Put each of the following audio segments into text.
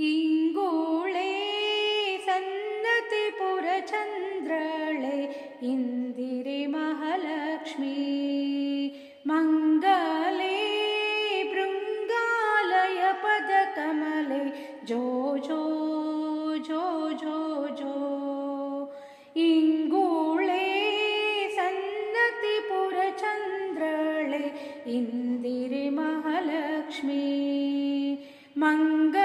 ഇങ്കൂളേ സന്നതിപുരചന്ദ്രളെ ഇന്ദിരെ മഹാലക്ഷ്മി മംഗളേ ഭൃംഗാലയ പദകമലെ ജോ ജോ ജോ ജോ ജോ ഇങ്കൂളേ സന്നതിപുരചന്ദ്രളെ ഇന്ദിരെ മഹാലക്ഷ്മി മംഗളേ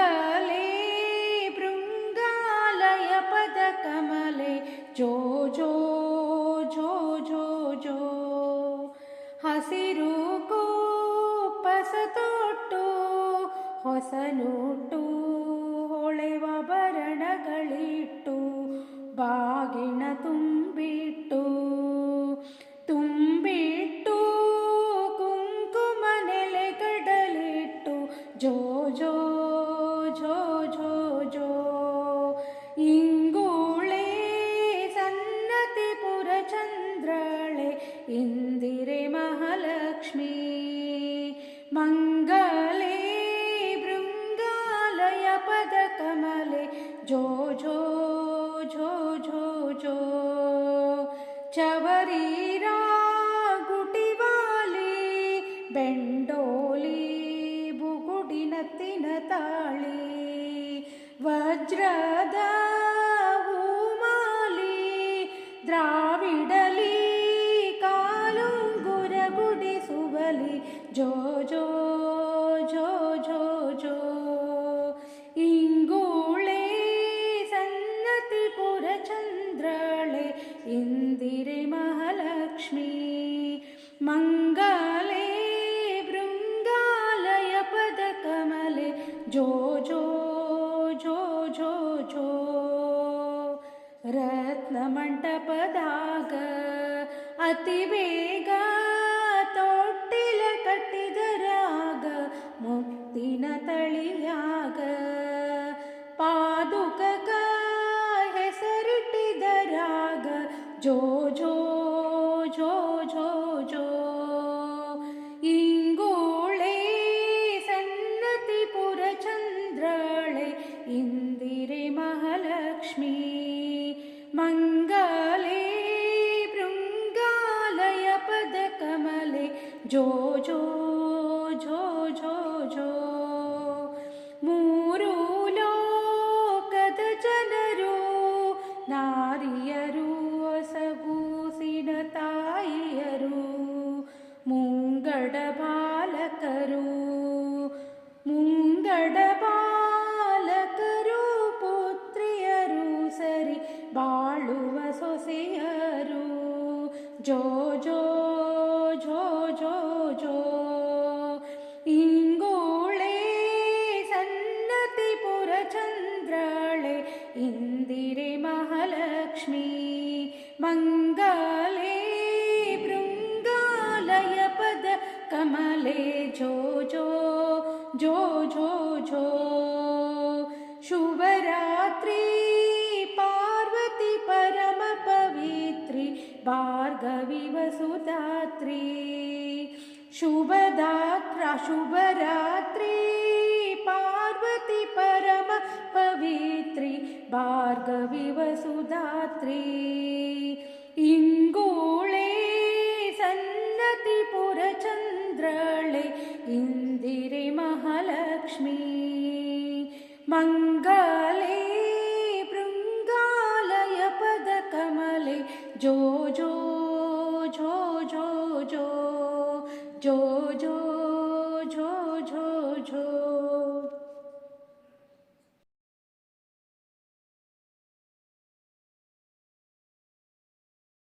ಹಸಿರು ಕೋಪಸತೊಟ್ಟು ಹೊಸನುಟ್ಟು ಹೊಳೆವ ಬರಣಗಳಿಟ್ಟು ಬಾಗಿನ ತುಂಬಿಟ್ಟು ತುಂಬಿಟ್ಟು ಕುಂಕುಮ ನೆಲೆ ಕಡಲಿಟ್ಟು ಜೋ झो झो झो जो चवरीरागुटिवाली बेण्डोली बुगुडिनति न ताळी वज्रद ಮಂಗಲೇ ಭೃಂಗಾಲಯ ಪದ ಕಮಲೆ ಜೋ ಜೋ ಜೋ ಜೋ ಜೋ ರತ್ನಮಂಟಪದಾಗ ಅತಿ ಬೇಗ ತೊಟ್ಟಿಲ ಕಟ್ಟಿದರಾಗ ಮುತ್ತಿನ ತಳಿಯಾಗ ಪಾದುಕಕ ಹೆಸರಿಟ್ಟಿದರಾಗ ಜೋ ಜೋ ಜೋ ಜೋ ಜೋ शृङ्गाले भृङ्गालय पदकमले जो जो जो जो जो मूर जो जो जो जो इङ्गोळे सन्नतिपुरचन्द्राळे इन्दिरे महालक्ष्मी। मङ्गाले पद कमले जो जो जो झो जोजो शुभरात्रि सुदात्री शुभदात्रा शुभरात्रि पार्वती परमपवित्री भार्गविवसुदात्री इङ्गोळे सन्नतिपुरचन्द्रले इन्दिरे महालक्ष्मी मङ्गाले भृङ्गालयपदकमले जो जो ঝো ঝো ঝো ঝো ঝো ঝো ঝো ঝো